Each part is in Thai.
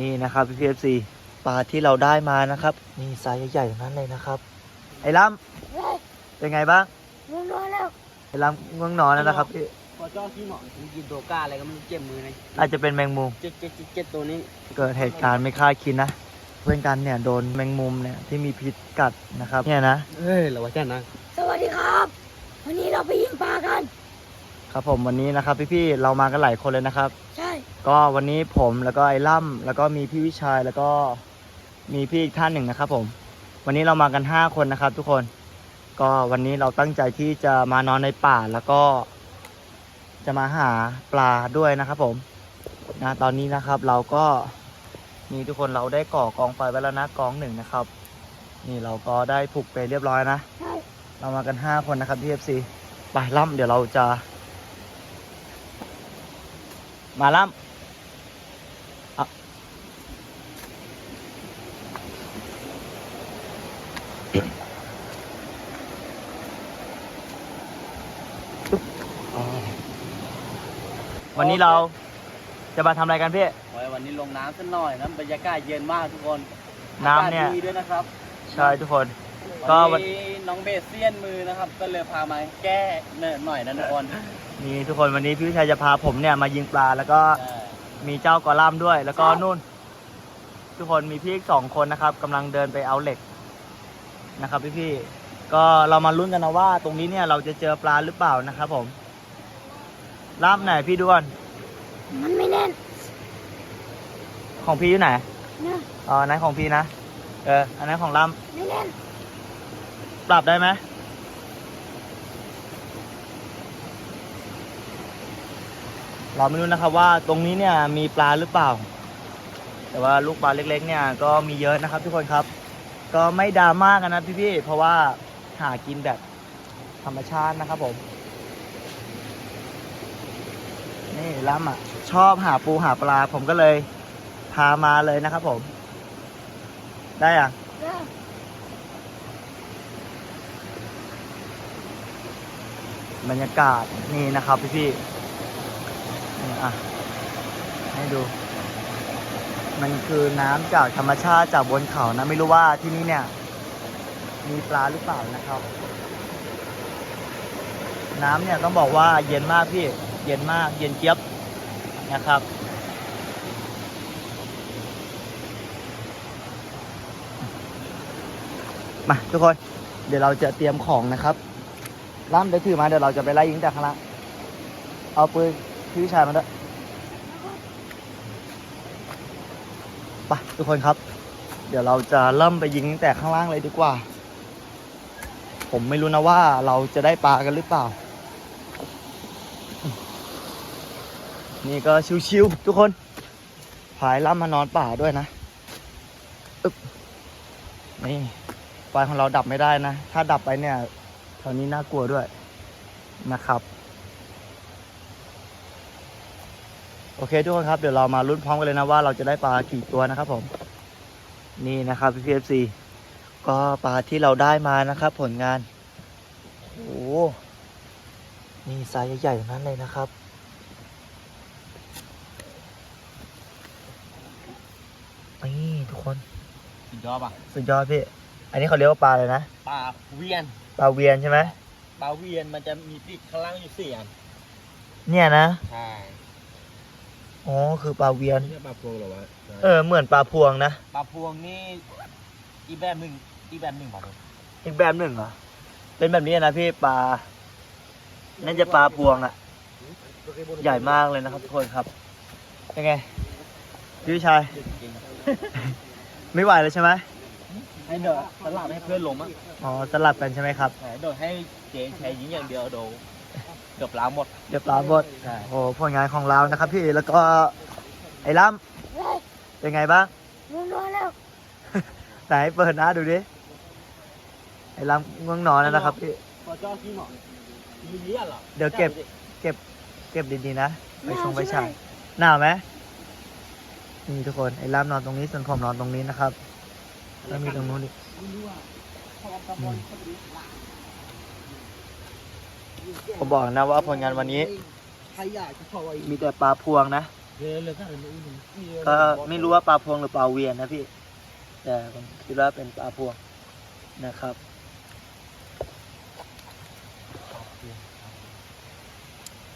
นี่นะครับพี่พีเอฟซีปลาที่เราได้มานะครับ นี่ไซส์ใหญ่ๆทั้งนั้นเลยนะครับ ไอ้ล้เฮ้ยำเป็นไงบ้างมึงนอนแล้วไอ้ล้ำง่วงนอนแล้วนะครับพี่พอเจ้าที่หมอผมกินโดก้าอะไรก็ไม่รู้เจ็บมือเลยอาจจะเป็นแมงมุมเจ็ดเจ็ดเจ็ดเจ็ดตัวนี้ เกิดเหตุการณ์ไม่คาดคิดนะเพื่อนกันเนี่ยโดนแมงมุมเนี่ยที่มีพิษกัดนะครับเนี่ยนะเฮ้ยเราว่าจ้านะสวัสดีครับ วันนี้เราไปยิงปลากัน ครับผมวันนี้นะครับพี่ๆเรามากันหลายคนเลยนะครับ ใช่ ก็วันนี้ผมแล้วก็ไอ้ล่ำแล้วก็มีพี่วิชัยแล้วก็มีพี่อีกท่านหนึ่งนะครับผม วันนี้เรามากัน 5 คนนะครับ ทุกคน ก็วันนี้เราตั้งใจที่จะมานอนในป่าแล้วก็ จะมาหาปลาด้วยนะครับผมนะตอนนี้นะครับเราก็นี่ทุกคนเราได้ก่อกองไฟไว้แล้วนะกองหนึ่งนะครับ นี่เราก็ได้ผูกไปเรียบร้อยนะ เรามากัน 5 คนนะครับพี่เอฟซีไปล่ำเดี๋ยวเราจะ มาล่ำ วันนี้เราจะมาทำอะไรกันพี่ โอ้ยวันนี้ลงน้ำสักหน่อยนะบรรยากาศเย็นมากทุกคนน้ำเนี่ย อากาศดีด้วยนะครับใช่ทุกคน ก็วัวันน นี้น้องเบสเซียนมือนะครับ ก็เลยพามาแก้เนิร์หน่อยนะทุกคนนี่ทุกคนวันนี้พี่วิชัยจะพาผมเนี่ยมายิงปลาแล้วก็ใช่ มีเจ้ากอล่ามด้วย แล้วก็นู่น ทุกคนมีพี่อีกสองคนนะครับกำลังเดินไปเอาเหล็กนะครับพี่พี่ๆก็เรามาลุ้นกันนะว่าตรงนี้เนี่ยเราจะเจอปลาหรือเปล่านะครับผม ล่ามไหนพี่ด้วน มันไม่แน่นของพี่อยู่ไหนนะอ๋ออันนั้นของพี่นะ เออ อันนั้นของล่ามไม่แน่นปรับได้ไหมเราไม่รู้นะครับว่าตรงนี้เนี่ยมีปลาหรือเปล่า แต่ว่าลูกปลาเล็ก ๆ เนี่ยก็มีเยอะนะครับทุกคนครับ ก็ไม่ดราม่ากันนะพี่ๆเพราะว่าหากินแบบธรรมชาตินะครับผม นี่ล้ำอะ ชอบหาปูหาปลา ผมก็เลยพามาเลยนะครับผม ได้อะบรรยากาศนี่นะครับพี่พี่ๆนี่อะให้ดู มันคือน้ำจากธรรมชาติจากบนเขานะ ไม่รู้ว่าที่นี่เนี่ย มีปลาหรือเปล่านะครับ น้ำเนี่ยต้องบอกว่าเย็นมากพี่ เย็นมาก เย็นเจี๊ยบนะครับ มาทุกคน เดี๋ยวเราจะเตรียมของนะครับล่ามเดี๋ยวถือมาเดี๋ยวเราจะไปไล่ยิงจากข้างล่าง เอาปืนพี่วิชายมาด้วยไปทุกคนครับ เดี๋ยวเราจะเริ่มไปยิงแต่ข้างล่างเลยดีกว่า ผมไม่รู้นะว่าเราจะได้ปลากันหรือเปล่า นี่ก็ชิวๆทุกคนผายล่ำมานอนป่าด้วยนะอึ๊บนี่ไฟของเราดับไม่ได้นะ ถ้าดับไปเนี่ยแถวนี้น่ากลัวด้วยนะครับ โอเคทุกคนครับ เดี๋ยวเรามาลุ้นพร้อมกันเลยนะว่าเราจะได้ปลากี่ตัวนะครับผม นี่นะครับพี่พีเอฟซีก็ปลาที่เราได้มานะครับ ผลงาน โอ้โหนี่ไซส์ใหญ่ๆทั้งนั้นเลยนะครับ นี่ ทุกคน สุดยอดป่ะสุดยอดพี่ อันนี้เขาเรียกว่าปลาเลยนะ ปลาเวียน ปลาเวียนใช่ไหมปลาเวียนมันจะมีปีกข้างล่างอยู่สี่อันเนี่ยนะ ใช่อ๋อ คือปลาเวียน ไม่ใช่ปลาพวงหรอวะเออ เหมือนปลาพวงนะ ปลาพวงนี่อีกแบบหนึ่งอีกแบบหนึ่งป่ะอีกแบบหนึ่งเหรอ เป็นแบบนี้นะพี่ปลาน่าจะปลาพวงอะใหญ่มากเลยนะครับทุกคนครับ เป็นไง พี่วิชัยจริงไม่ไหวเลยใช่ไหมให้เดี๋ยวสลับให้เพื่อนลงมั้งอ๋อสลับกันใช่ไหมครับ ไหนโดดให้เจนแชร์ยิงอย่างเดียวโดนเกือบล้างหมดเดี๋ยวปลาบดใช่ โอ้ผลงานของเรานะครับพี่แล้วก็ไอ้ล่เฮ้ยำเป็นไงบ้าง มึงนอนแล้วไหนเปิดหน้าดูดิ ไอ้ล่ำง่วงนอนแล้วนะครับพี่ พอเจ้าที่หมอมีเลี้ยเหรอเดี๋ยวเก็บ เก็บดีๆนะ ไปชงไปฉายหนาวไหม นี่ทุกคนไอ้ล่ำนอนตรงนี้ส่วนผมนอนตรงนี้นะครับ แล้วมีตรงนู้นอีกอืมผมบอกนะว่าผลงานวันนี้ใครอยากจะขอไว้มีแต่ปลาพวงนะก็ไม่รู้ว่าปลาพวงหรือปลาเวียนนะพี่ แต่ผมคิดว่าเป็นปลาพวงนะครับ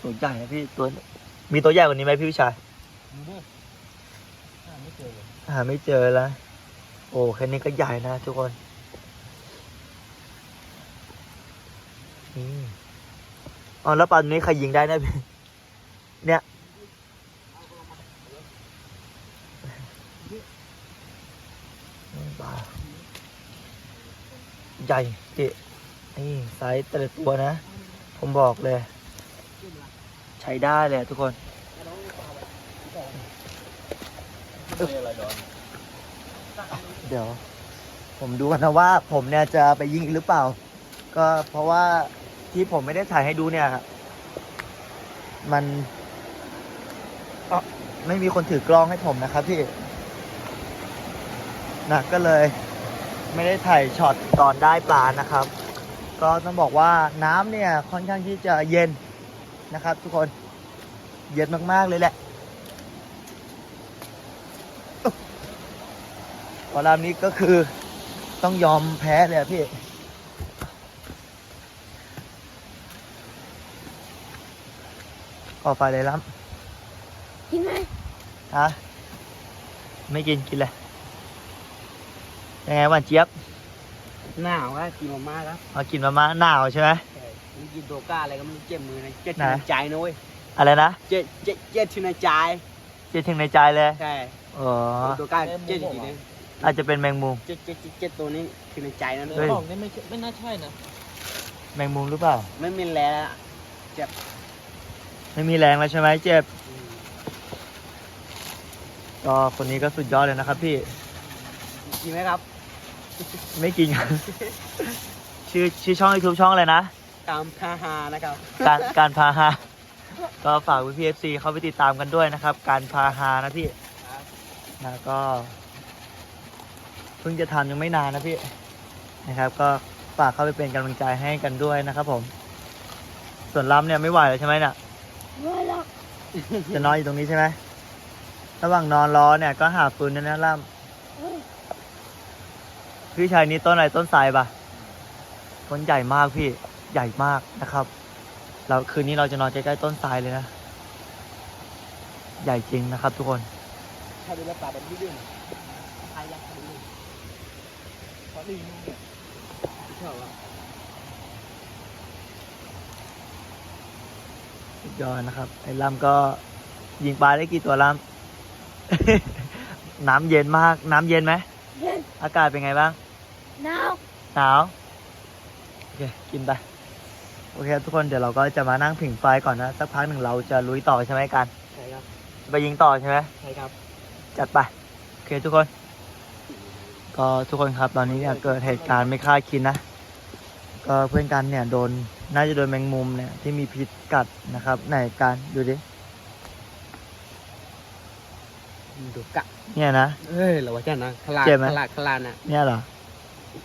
ตัวใหญ่นะพี่ตัวมีตัวใหญ่กว่านี้ไหมพี่วิชัย หาไม่เจอแล้ว โอ้แค่นี้ก็ใหญ่นะทุกคนอ๋อแล้วปลาตัวนี้ใครยิงได้นะพี่เนี่ยปลาใหญ่เจ๊นี่ไซส์แต่ละตัวนะ ผมบอกเลย ใช้ได้เลยทุกคน เดี๋ยว ผมดูกันนะว่าผมเนี่ยจะไปยิงอีกหรือเปล่า ก็เพราะว่าที่ผมไม่ได้ถ่ายให้ดูเนี่ยมันอ้อไม่มีคนถือกล้องให้ผมนะครับพี่นะก็เลย ไม่ได้ถ่ายช็อตตอนได้ปลานะครับ ก็ต้องบอกว่าน้ำเนี่ยค่อนข้างที่จะเย็นนะครับ ทุกคนเย็นมากๆเลยแหละ พอรามนี้ก็คือต้องยอมแพ้เลยอะพี่ก่อไฟเลยล้กินไหมำฮะไม่กินกินเลยยังไงหวานเจี๊ยบ หนาวอะกินมาม่าครับมากินมาม่าหนาวใช่ไหมมันกินโดก้าอะไรก็ไม่รู้เจ็บมือนะเจ็บไหนที่ในใจนะเว้ยอะไรนะเจ็บเจ็บเจ็บที่ในใจ เจ็ดถึงในใจเลย ใช่ อ๋อ โดก้าเจ็บจริงๆนะ อาจจะเป็นแมงมุม เจ็บเจ็บเจ็บเจ็บตัวนี้ที่ในใจนั่นเฮ้ยของนี่ไม่ใช่ไม่น่าใช่นะแมงมุมหรือเปล่า ไม่มีแรงอะไม่มีแรงแล้วใช่ไหมเจ็บ ก็คนนี้ก็สุดยอดเลยนะครับพี่กินไหมครับ ไม่กินครับ ชื่อชื่อช่องยูทูบช่องอะไรนะ ตามฮาฮานะครับ การการพาหา ก็ฝากพี่เอฟซีเข้าไปติดตามกันด้วยนะครับ การพาหานะพี่ครับ นะก็ เพิ่งจะทำยังไม่นานนะพี่นะครับ ก็ฝากเข้าไปเป็นกำลังใจให้กันด้วยนะครับ ผม ส่วนล้ำเนี่ยไม่ไหวแล้วใช่ไหมเนี่ยไม่หรอกจะนอนอยู่ตรงนี้ใช่ไหมระหว่างนอนรอเนี่ยก็หาฟืนนะนะล่เฮ้ยำพี่ชายนี้ต้นอะไรต้นไทรปะต้นใหญ่มากพี่ใหญ่มากนะครับ เราคืนนี้เราจะนอนใกล้ๆต้นไทรเลยนะ ใหญ่จริงนะครับทุกคน ถ้าดูแลวปลาเป็นที่ดื้อใครอยากดูดิ เพราะดีนู่นเนี่ยชอบอะสุดยอดนะครับ ไอ้ล่ำก็ยิงปลาได้กี่ตัวล่ำน้ำเย็นมาก น้ำเย็นไหม เย็นอากาศเป็นไงบ้าง หนาวหนาว โอเค กินไป โอเคทุกคนเดี๋ยวเราก็จะมานั่งผิงไฟก่อนนะ สักพักหนึ่งเราจะลุยต่อใช่ไหมกัน ใช่ครับไปยิงต่อใช่ไหม ใช่ครับ จัดไป โอเคทุกคน ก็ทุกคนครับตอนนี้เนี่ยเกิดเหตุการณ์ไม่คาดคิดนะ ก็เพื่อนกันเนี่ยโดนน่าจะโดนแมงมุมเนี่ยที่มีพิษกัดนะครับไหนการดูดิดูกะเนี่ยนะเฮ้ยเราว่าจะนะขลาดเจ็บไหมขลาดขลาดน่ะเนี่ยเหรอ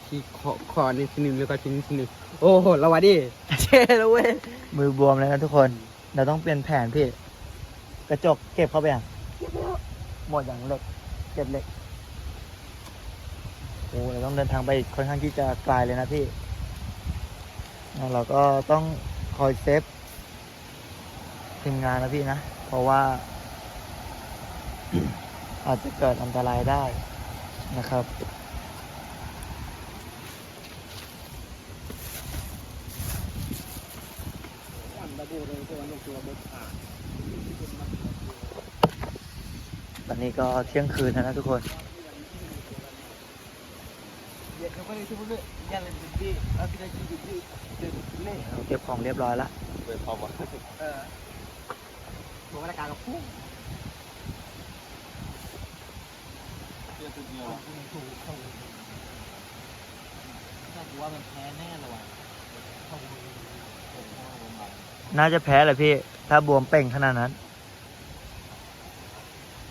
ที่คอคอนี่สนิมแล้วก็ชิ้นสนิมโอ้โหเราว่าดิเช่แล้วเว้ยมือบวมเลยนะทุกคนเราต้องเปลี่ยนแผนพี่ กระจกเก็บเข้าไปอะเก็บแล้วหมดอย่างเหล็กเก็บเหล็กโอ้เราต้องเดินทางไปค่อนข้างที่จะไกลเลยนะพี่เราก็ต้องคอยเซฟทีมงานนะพี่นะ เพราะว่า อาจจะเกิดอันตรายได้นะครับตอนนี้ก็เที่ยงคืนแล้วนะทุกคน เย็นเขาก็เลยทุบเลยยันเลยดิบี้เอาที่ได้กินดิบี้เดี๋ยวนี่เราเก็บของเรียบร้อยแล้วเปิดพอมาเออผมว่าการกับพุ่งเดี๋ยวตัวเดียวน่าจะว่ามันแพ้แน่เลยว่ะน่าจะแพ้แหละพี่ ถ้าบวมเป่งขนาดนั้น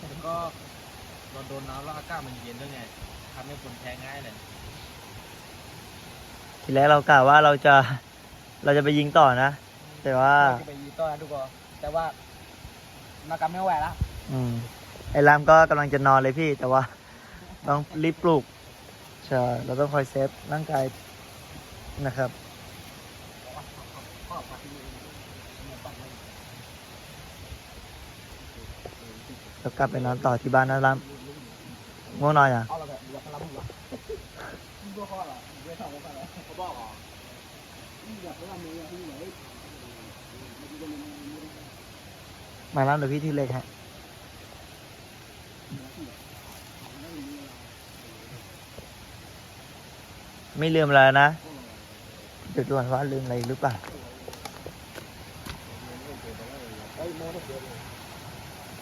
ผมก็เราโดนน้ำแล้วอากาศมันเย็นด้วยไงทำให้คนแพ้ง่ายเลย ทีแรกเรากะว่าเราจะเราจะไปยิงต่อนะ แต่ว่า จะไปยีต้อนนะทุกคนแต่ว่ามากำไม่ไหวแล้วอืมไอ้รามก็กำลังจะนอนเลยพี่ แต่ว่า ต้องรีบปลุกใช่เราต้องคอยเซฟร่างกายนะครับแล้วกลับไปนอนต่อที่บ้านนะรามง่วงนอนอะ เอาละแบบเดี๋ยวพลังมึงละดูข้อละไม่ทำไม่ทำแล้วเขาบอกเหรออยากไปทำ มือที่ไหนมาแล้วเดี๋ยวพี่ที่เล็กฮะไม่ลืมอะไรนะเดี๋ยวดูก่อนว่าลืมอะไรหรือเปล่า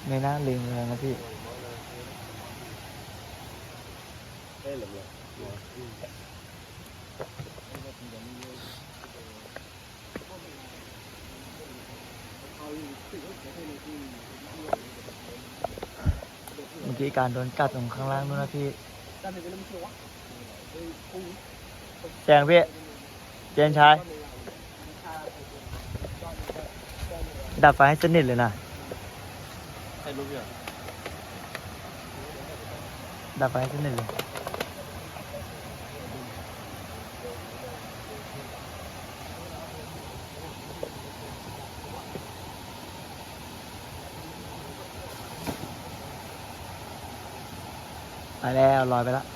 ไม่น่าลืมเลยนะพี่ เอ้ยเหลือเหลือเมื่อกี้การโดนกัดตรงข้างล่างนู่นนะพี่ด้านในเป็นน้ำเชื่อวะเอ้ยพุ่งแจงพี่เจนชาย ดับไฟให้สนิทเลยนะใช่ลูกเนี่ยดับไฟให้สนิทเลย ไปแล้วลอยไปแล้ว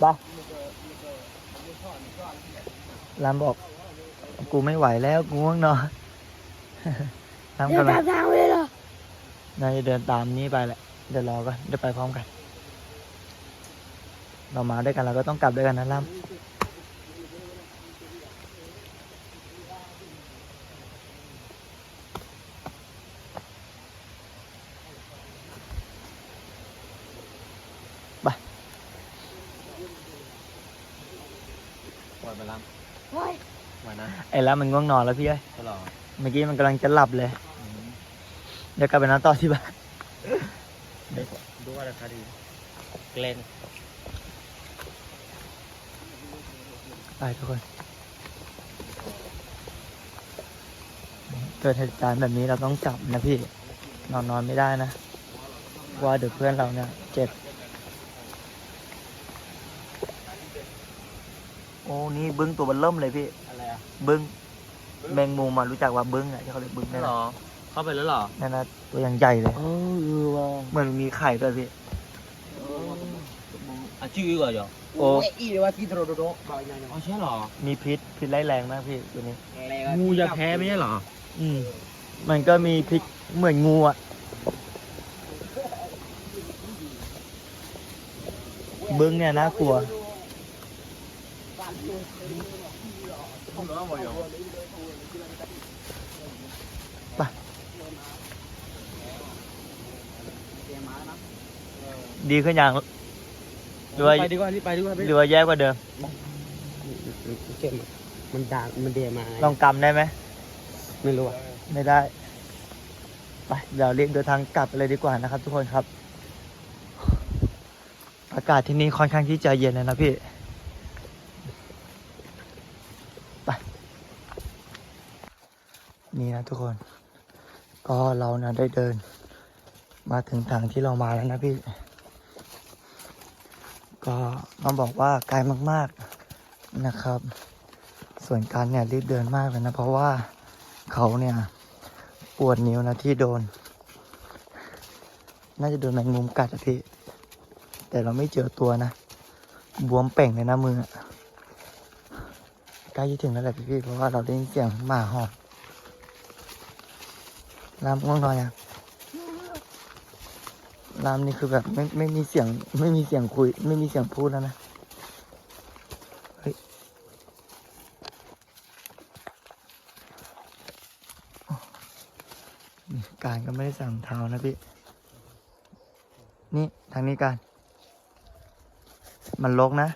ไปรามบอก กูไม่ไหวแล้ว กูง่วงนอนรามกำลัง น่าจะเดินตามนี้ไปแหละ เดี๋ยวรอก่อนเดี๋ยวไปพร้อมกัน เรามาด้วยกันเราก็ต้องกลับด้วยกันนะรามไปปล่อยไปล้เฮ้ยำไหวนะ ไอ้รามมันง่วงนอนแล้วพี่เอ้ยตลอดเมื่อกี้มันกำลังจะหลับเลย เดี๋ยวกลับไปนอนต่อที่บ้านดูว่าราคาดีเกลนไปทุกคน เกิดเหตุการณ์แบบนี้เราต้องกลับนะพี่ นอนนอนไม่ได้นะเพราะว่าเดี๋ยวเพื่อนเราเนี่ย เจ็บ โอ้ นี่บึ้งตัวมันเริ่มเลยพี่ อะไรอะบึ้งแมงมุมมารู้จักว่าบึ้งอะที่เขาเรียกบึ้งใช่นั่นหรนะอ เข้าไปแล้วหรอนั่นนะตัวอย่างใหญ่เลยเออว่ะเหมือนมีไข่ด้วยพี่ อะชื่อก่อนเหรอโอ้โอ้ยอีเลยว่าที่โดโดโดบางอย่างเนี่ยอ๋อใช่หรอมีพิษพิษร้ายแรงมากพี่ตัวนี้ งูยาแพ้ไม่ใช่หรออืมมันก็มีพิษเหมือนงูอะบึ้งเนี่ยน่ากลัว ดีขึ้นอย่างหรือว่าไปดีกว่าที่ไปดีกว่าหรือว่าแย่กว่าเดิมเจ็บมันด่ามันเดียมาลองกำได้ไหมไม่รู้อะไม่ได้ไปเดี๋ยวเรียกเดินทางกลับเลยดีกว่านะครับ ทุกคนครับ อากาศที่นี่ค่อนข้างที่จะเย็นเลยนะพี่ไปนี่นะทุกคน ก็เรานะได้เดิน มาถึงทางที่เรามาแล้วนะพี่ ก็ต้องบอกว่าไกลมากๆนะครับ ส่วนการเนี่ยรีบเดินมากเลยนะ เพราะว่าเขาเนี่ยปวดนิ้วนะที่โดน น่าจะโดนแมงมุมกัดอะพี่ แต่เราไม่เจอตัวนะ บวมเป่งเลยนะมือใกล้จะถึงแล้วแหละพี่ๆเพราะว่าเราได้ยินเสียงหมาหอนรามง่วงนอนยัง รามนี่คือแบบไม่ไม่มีเสียง ไม่มีเสียงคุย ไม่มีเสียงพูดแล้วนะเฮ้ยนี่การก็ไม่ได้สั่งเท้านะพี่ นี่ทางนี้การ มันลกนะ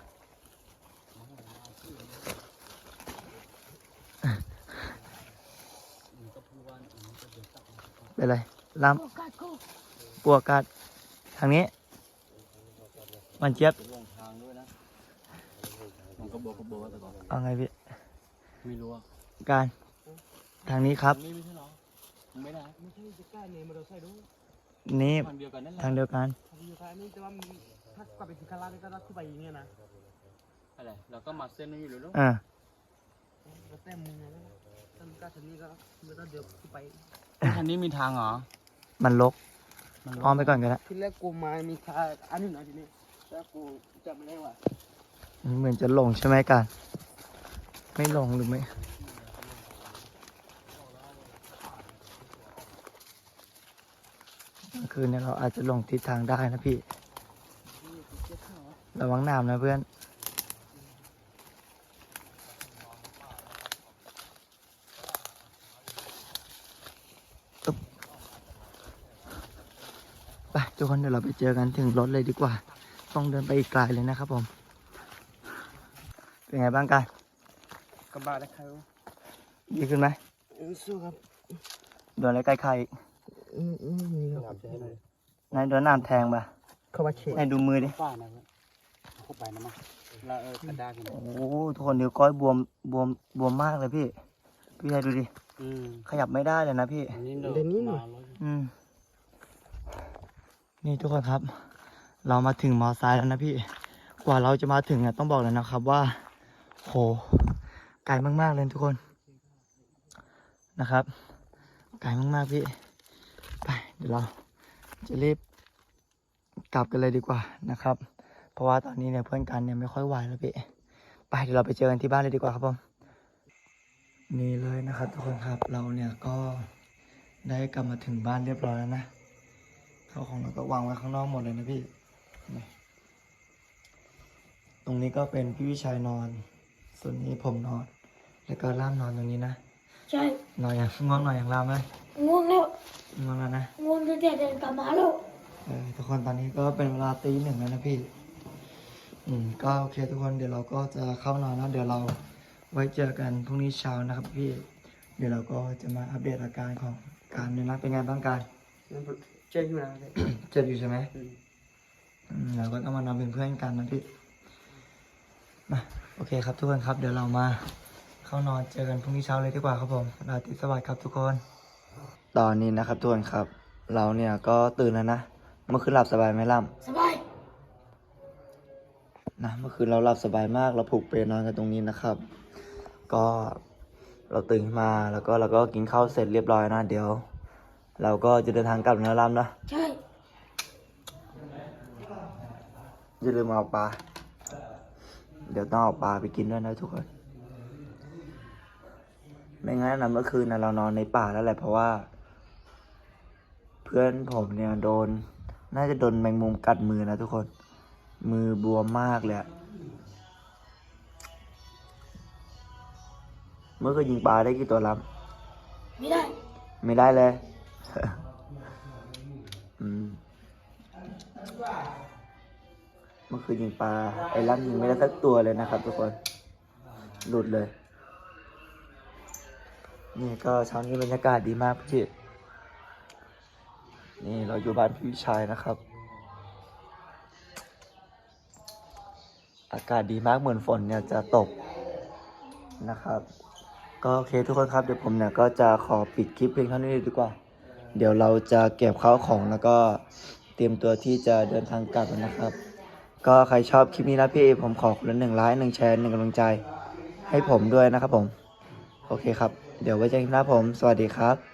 เป็นไรล่โอกาสกูำปวกกัด ทางนี้มันเจี๊ยบเองทางด้วยนะมันก็บอกก็บอกแต่ก่อนเอาไงพี่ไม่รู้การทางนี้ครับนี่ไม่ใช่หรอไม่ได้ไม่ใช่จะกล้าเนี่ยมอเตอร์ไซค์ดูนี่ทางเดียวกันนั่นแหละทางเดียวกันทางเดียวกันนี่แต่ว่าถ้ากลับไปที่คาราก็รัดขึ้นไปอย่างเงี้ยนะอะไรแล้วก็มาเส้นนี้อยู่เลยลูกอ่าแล้วแต้มมือไงแล้วถ้ามันกล้าทางนี้ก็ไม่ต้องเดี๋ยวขึ้นไปทางนี้มีทางเหรอมันลก อ้อมไปก่อนก็ได้ที่แรกกูมามีทางอันนี้นะทีนี้แล้วกูจำไม่ได้ว่ามันเหมือนจะหลงใช่ไหมการไม่หลงหรือไม่กลางคืนเนี่ยเราอาจจะหลงทิศทางได้นะพี่ ระวังน้ำนะเพื่อน อึ๊บไป ทุกคนเดี๋ยวเราไปเจอกันถึงรถเลยดีกว่า ต้องเดินไปอีกไกลเลยนะครับผม เป็นไงบ้างกันกระบะได้ใครวะดีขึ้นไหมสู้ครับโดนอะไรใกล้ไข่อืมอืมมีครับนายโดนน้ำแทงปะเข้ามาเช็ดนายดูมือดิฝ้านะครับเข้าไปนะมั้งแล้วเออกระดาษกันโอ้โหทุกคนนิ้วก้อยบวมบวมบวมมากเลยพี่ พี่ชายดูดิอืมขยับไม่ได้เลยนะพี่นี่เดี๋ยวนี้หน่อย อืม นี่ทุกคนครับ เรามาถึงมอไซค์แล้วนะพี่ กว่าเราจะมาถึงเนี่ยต้องบอกเลยนะครับว่า โห ไกลมากๆเลยทุกคนนะครับ ไกลมากๆพี่ ไปเดี๋ยวเราจะรีบกลับกันเลยดีกว่านะครับ เพราะว่าตอนนี้เนี่ยเพื่อนกันเนี่ยไม่ค่อยไหวแล้วพี่ ไปเดี๋ยวเราไปเจอกันที่บ้านเลยดีกว่าครับผม นี่เลยนะครับทุกคนครับ เราเนี่ยก็ได้กลับมาถึงบ้านเรียบร้อยแล้วนะ ข้าวของเราก็วางไว้ข้างนอกหมดเลยนะพี่นี่ตรงนี้ก็เป็นพี่วิชัยนอน ส่วนนี้ผมนอน แล้วก็ล่ามนอนตรงนี้นะใช่นอนอย่างง่วงนอนอย่างล่ามเลยง่วงแล้วง่วงแล้วนะง่วงตั้งแต่เดินกลับมาแล้วเออทุกคนตอนนี้ก็เป็นเวลาตีหนึ่งแล้วนะพี่ อืมก็โอเคทุกคนเดี๋ยวเราก็จะเข้านอนแล้วเดี๋ยวเราไว้เจอกันพรุ่งนี้เช้านะครับพี่ เดี๋ยวเราก็จะมาอัปเดตอาการของการเนี่ยนะเป็นไงบ้างการ เจ๊อยู่นะเจ็บอยู่ใช่ไหมอืมเราก็ต้องมานอนเป็นเพื่อนกันนะพี่มาโอเคครับทุกคนครับ เดี๋ยวเรามา เข้านอนเจอกันพรุ่งนี้เช้าเลยดีกว่าครับผมราตรีสวัสดิ์ครับทุกคน ตอนนี้นะครับทุกคนครับ เราเนี่ยก็ตื่นแล้วนะเมื่อคืนหลับสบายไหมล่ำสบายนะเมื่อคืนเราหลับสบายมากเราผูกเปลนอนกันตรงนี้นะครับ ก็เราตื่นขึ้นมาแล้วก็เราก็กินข้าวเสร็จเรียบร้อยนะเดี๋ยว เราก็จะเดินทางกลับแล้วลำนะใช่อย่าลืมเอาปลา เดี๋ยวต้องเอาปลาไปกินด้วยนะทุกคน ไม่งั้นนะเมื่อคืนนะเรานอนในป่าแล้วแหละเพราะว่า เพื่อนผมเนี่ยโดน น่าจะโดนแมงมุมกัดมือนะทุกคน มือบวมมากเลยอะเมื่อคืนยิงปลาได้กี่ตัวล้ไม่ได้ำไม่ได้เลย อืมเมื่อคืนยิงปลา ไอ้ล้ำยิงไม่ได้สักตัวเลยนะครับทุกคน หลุดเลย นี่ก็เช้านี้บรรยากาศดีมากพี่นี่เราอยู่บ้านพี่ชายนะครับ อากาศดีมากเหมือนฝนเนี่ยจะตกนะครับ ก็โอเคทุกคนครับเดี๋ยวผมเนี่ยก็จะขอปิดคลิปเพียงเท่านี้เลยดีกว่า เดี๋ยวเราจะเก็บข้าวของแล้วก็เตรียมตัวที่จะเดินทางกลับนะครับ ก็ใครชอบคลิปนี้นะพี่ผมขอคนละหนึ่งไลค์หนึ่งแชร์หนึ่งกำลังใจให้ผมด้วยนะครับผม โอเคครับ เดี๋ยวไว้เจอกันครับผม สวัสดีครับ